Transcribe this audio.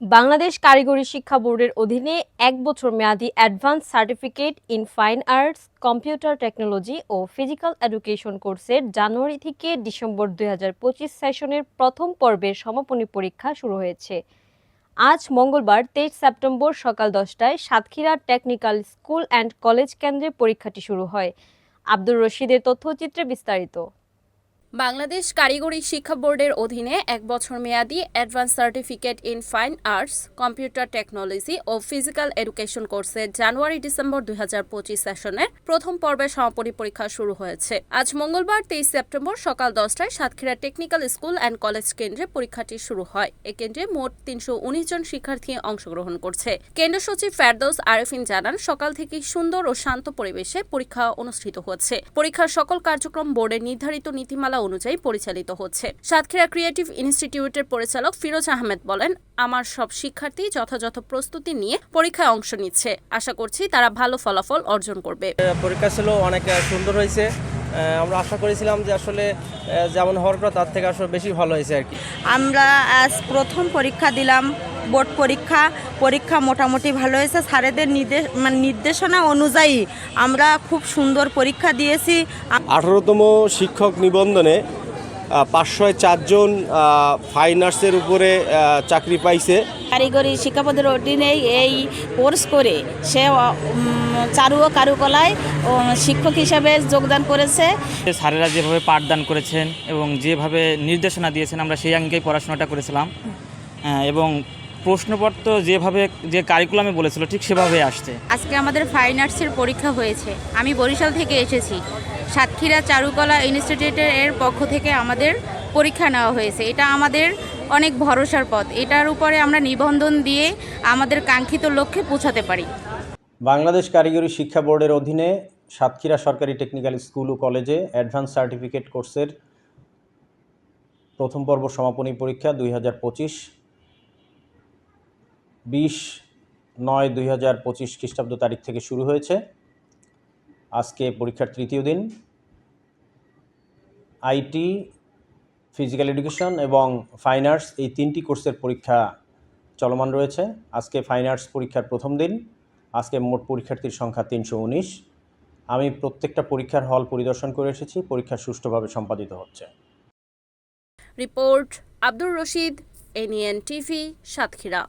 বাংলাদেশ কারিগরি শিক্ষা বোর্ডের অধীনে এক বছর মেয়াদি advance certificate in fine arts, computer technology O physical education কোর্সের জানুয়ারি থেকে ডিসেম্বর দু হাজার পঁচিশ সেশনের প্রথম পর্বের সমাপনী পরীক্ষা শুরু হয়েছে। আজ মঙ্গলবার তেইশ সেপ্টেম্বর সকাল দশটায় Satkhira technical school and college কেন্দ্রে পরীক্ষাটি শুরু হয়। আব্দুর রশিদের তথ্যচিত্রে বিস্তারিত। বাংলাদেশ কারিগরি শিক্ষা বোর্ডের অধীনে এক বছর মেয়াদি advance certificate in fine arts, computer technology O physical education কোর্সে জানুয়ারি ডিসেম্বর দুই সেশনের প্রথম পর্বের সমাপনী পরীক্ষা শুরু হয়েছে। আজ মঙ্গলবার তেইশ সেপ্টেম্বর সকাল দশটায় Satkhira technical school and college কেন্দ্রে পরীক্ষাটি শুরু হয়। এ কেন্দ্রে মোট তিনশো উনিশ জন শিক্ষার্থী অংশগ্রহণ করছে। কেন্দ্র সচিব ফেরদৌস আরেফিন জানান, সকাল থেকে সুন্দর ও শান্ত পরিবেশে পরীক্ষা অনুষ্ঠিত হচ্ছে। পরীক্ষার সকল কার্যক্রম বোর্ডের নির্ধারিত নীতিমালা অনুযায়ী পরিচালিত হচ্ছে। সাতক্ষীরা ক্রিয়েটিভ ইনস্টিটিউটের পরিচালক ফিরোজ আহমেদ বলেন, আমার সব শিক্ষার্থী যথাযথ প্রস্তুতি নিয়ে পরীক্ষায় অংশ নিচ্ছে। আশা করছি তারা ভালো ফলাফল অর্জন করবে। পরীক্ষা ছিল অনেক সুন্দর হয়েছে। আমরা আশা করেছিলাম যে আসলে যেমন হওয়ার কথা তার থেকে আসলে বেশি ভালো হয়েছে আর কি। আমরা আজ প্রথম পরীক্ষা দিলাম বোর্ড পরীক্ষা। পরীক্ষা মোটামুটি ভালো হয়েছে। স্যারেদের নির্দেশ মানে নির্দেশনা অনুযায়ী আমরা খুব সুন্দর পরীক্ষা দিয়েছি। আঠারোতম শিক্ষক নিবন্ধনে পাঁচশো চারজন ফাইন আর্টসের উপরে চাকরি পাইছে। কারিগরি শিক্ষাপদের অধীনেই এই কোর্স করে সে চারু ও কারুকলায় শিক্ষক হিসাবে যোগদান করেছে। স্যারেরা যেভাবে পাঠদান করেছেন এবং যেভাবে নির্দেশনা দিয়েছেন আমরা সেই আঙ্গিকেই পড়াশোনাটা করেছিলাম। এবং প্রশ্নপত্র যেভাবে যে কারিকুলামে বলেছিল ঠিক সেভাবে আসছে। আজকে আমাদের ফাইন আর্টসের পরীক্ষা হয়েছে। আমি বরিশাল থেকে এসেছি। সাতক্ষীরা চারুকলা ইনস্টিটিউটের এর পক্ষ থেকে আমাদের পরীক্ষা নেওয়া হয়েছে। এটা আমাদের অনেক ভরসার পথ। এটার উপরে আমরা নিবন্ধন দিয়ে আমাদের কাঙ্ক্ষিত লক্ষ্যে পৌঁছাতে পারি। বাংলাদেশ কারিগরি শিক্ষা বোর্ডের অধীনে সাতক্ষীরা সরকারি টেকনিক্যাল স্কুল ও কলেজে অ্যাডভান্স সার্টিফিকেট কোর্সের প্রথম পর্ব সমাপনী পরীক্ষা দুই হাজার পঁচিশ। বিশ নয় দুই হাজার পঁচিশ খ্রিস্টাব্দ তারিখ থেকে শুরু হয়েছে। আজকে পরীক্ষার তৃতীয় দিন। আইটি, ফিজিক্যাল এডুকেশন এবং ফাইন আর্টস এই তিনটি কোর্সের পরীক্ষা চলমান রয়েছে। আজকে ফাইন আর্টস পরীক্ষার প্রথম দিন, আজকে মোট পরীক্ষার্থীর সংখ্যা তিনশো উনিশ। আমি প্রত্যেকটা পরীক্ষার হল পরিদর্শন করে এসেছি, পরীক্ষা সুষ্ঠুভাবে সম্পাদিত হচ্ছে। Report Abdur Rashid NEN TV Satkhira.